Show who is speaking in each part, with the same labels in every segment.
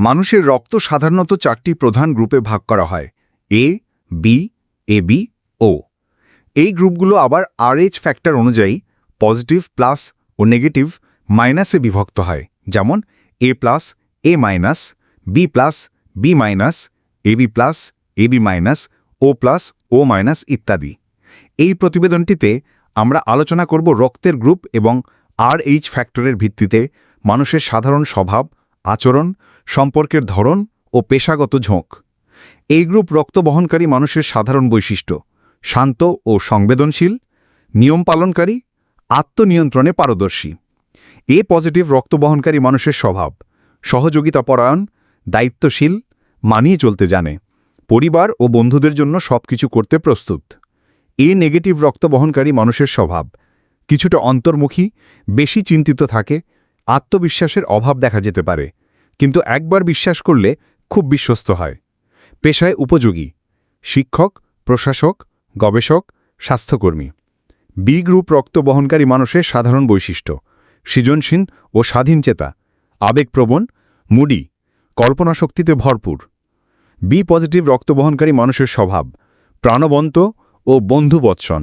Speaker 1: মানুষের রক্ত সাধারণত চারটি প্রধান গ্রুপে ভাগ করা হয়, এ, বি এ, বি, ও। এই গ্রুপগুলো আবার আরএইচ ফ্যাক্টর অনুযায়ী পজিটিভ প্লাস ও নেগেটিভ মাইনাসে বিভক্ত হয়, যেমন A plus A minus B plus B minus AB plus AB minus O plus O minus ইত্যাদি। এই প্রতিবেদনটিতে আমরা আলোচনা করব রক্তের গ্রুপ এবং আরএইচ ফ্যাক্টরের ভিত্তিতে মানুষের সাধারণ স্বভাব আচরণ, সম্পর্কের ধরন ও পেশাগত ঝোঁক। এই গ্রুপ রক্ত বহনকারী মানুষের সাধারণ বৈশিষ্ট্য, শান্ত ও সংবেদনশীল, নিয়ম পালনকারী, আত্মনিয়ন্ত্রণে পারদর্শী। এ পজিটিভ রক্ত বহনকারী মানুষের স্বভাব, সহযোগিতা সহযোগিতাপরায়ণ দায়িত্বশীল, মানিয়ে চলতে জানে, পরিবার ও বন্ধুদের জন্য সবকিছু করতে প্রস্তুত। এ নেগেটিভ রক্ত বহনকারী মানুষের স্বভাব, কিছুটা অন্তর্মুখী, বেশি চিন্তিত থাকে আত্মবিশ্বাসের অভাব দেখা যেতে পারে, কিন্তু একবার বিশ্বাস করলে খুব বিশ্বস্ত হয়। পেশায় উপযোগী, শিক্ষক, প্রশাসক, গবেষক, স্বাস্থ্যকর্মী। বি গ্রুপ রক্ত বহনকারী মানুষের সাধারণ বৈশিষ্ট্য, সৃজনশীল ও স্বাধীনচেতা আবেগপ্রবণ, মুডি, কল্পনাশক্তিতে ভরপুর। বি পজিটিভ রক্ত বহনকারী মানুষের স্বভাব, প্রাণবন্ত ও বন্ধুবৎসন,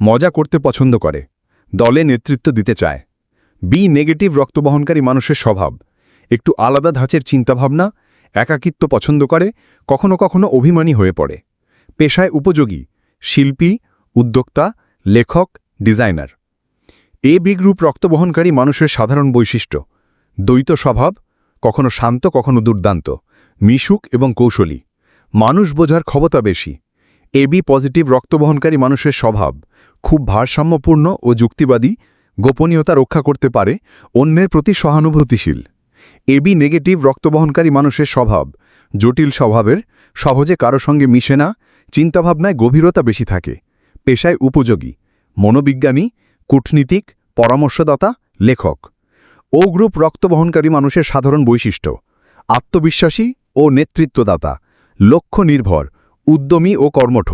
Speaker 1: মজা করতে পছন্দ করে, দলে নেতৃত্ব দিতে চায়। বি নেগেটিভ রক্তবহনকারী মানুষের স্বভাব। একটু আলাদা ধাঁচের চিন্তাভাবনা, একাকিত্ব পছন্দ করে, কখনো কখনো অভিমানী হয়ে পড়ে। পেশায় উপযোগী, শিল্পী, উদ্যোক্তা, লেখক, ডিজাইনার। এ বি গ্রুপ রক্তবহনকারী মানুষের সাধারণ বৈশিষ্ট্য। দ্বৈত স্বভাব, কখনো শান্ত, কখনো দুর্দান্ত, মিশুক এবং কৌশলী। মানুষ বোঝার ক্ষমতা বেশি। এবি পজিটিভ রক্তবহনকারী মানুষের স্বভাব, খুব ভারসাম্যপূর্ণ ও যুক্তিবাদী গোপনীয়তা রক্ষা করতে পারে, অন্যের প্রতি সহানুভূতিশীল। এবি নেগেটিভ রক্তবহনকারী মানুষের স্বভাব। জটিল স্বভাবের, সহজে কারও সঙ্গে মিশে না, চিন্তাভাবনায় গভীরতা বেশি থাকে। পেশায় উপযোগী। মনোবিজ্ঞানী, কূটনীতিক, পরামর্শদাতা, লেখক। ও গ্রুপ রক্তবহনকারী মানুষের সাধারণ বৈশিষ্ট্য। আত্মবিশ্বাসী ও নেতৃত্বদাতা। লক্ষ্য নির্ভর, উদ্যমী ও কর্মঠ।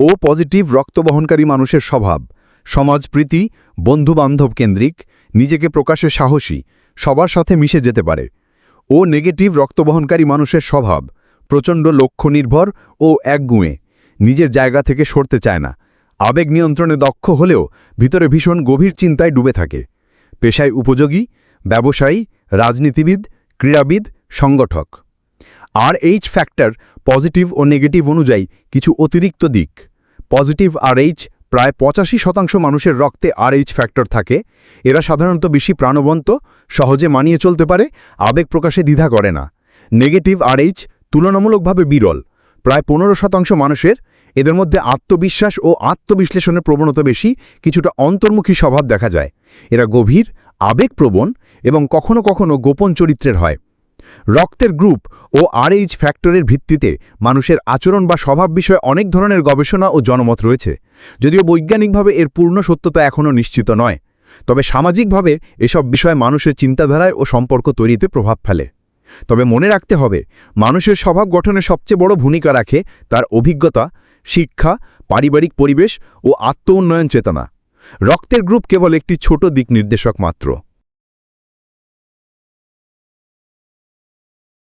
Speaker 1: ও পজিটিভ রক্তবহনকারী মানুষের স্বভাব। সমাজপ্রীতি, বন্ধুবান্ধব কেন্দ্রিক, নিজেকে প্রকাশে সাহসী, সবার সাথে মিশে যেতে পারে। ও নেগেটিভ রক্তবহনকারী মানুষের স্বভাব, প্রচণ্ড লক্ষ্য নির্ভর ও একগুঁয়ে, নিজের জায়গা থেকে সরতে চায় না। আবেগ নিয়ন্ত্রণে দক্ষ হলেও ভিতরে ভীষণ গভীর চিন্তায় ডুবে থাকে। পেশায় উপযোগী, ব্যবসায়ী, রাজনীতিবিদ, ক্রীড়াবিদ, সংগঠক। আর এইচ ফ্যাক্টর পজিটিভ ও নেগেটিভ অনুযায়ী কিছু অতিরিক্ত দিক। পজিটিভ আর এইচ প্রায় পঁচাশি শতাংশ মানুষের রক্তে আর এইচ ফ্যাক্টর থাকে। এরা সাধারণত বেশি প্রাণবন্ত, সহজে মানিয়ে চলতে পারে, আবেগ প্রকাশে দ্বিধা করে না। নেগেটিভ আর এইচ তুলনামূলকভাবে বিরল। প্রায় পনেরো শতাংশ মানুষের এদের মধ্যে আত্মবিশ্বাস ও আত্মবিশ্লেষণের প্রবণতা বেশি, কিছুটা অন্তর্মুখী স্বভাব দেখা যায়। এরা গভীর, আবেগপ্রবণ এবং কখনো কখনো গোপন চরিত্রের হয়। রক্তের গ্রুপ ও আরএইচ ফ্যাক্টরের ভিত্তিতে মানুষের আচরণ বা স্বভাব বিষয়ে অনেক ধরনের গবেষণা ও জনমত রয়েছে। যদিও বৈজ্ঞানিকভাবে এর পূর্ণ সত্যতা এখনও নিশ্চিত নয়, তবে সামাজিকভাবে এসব বিষয় মানুষের চিন্তাধারায় ও সম্পর্ক তৈরিতে প্রভাব ফেলে। তবে মনে রাখতে হবে, মানুষের স্বভাব গঠনে সবচেয়ে বড় ভূমিকা রাখে তার অভিজ্ঞতা, শিক্ষা, পারিবারিক পরিবেশ ও আত্ম উন্নয়ন চেতনা। রক্তের গ্রুপ কেবল একটি ছোট দিক নির্দেশক মাত্র।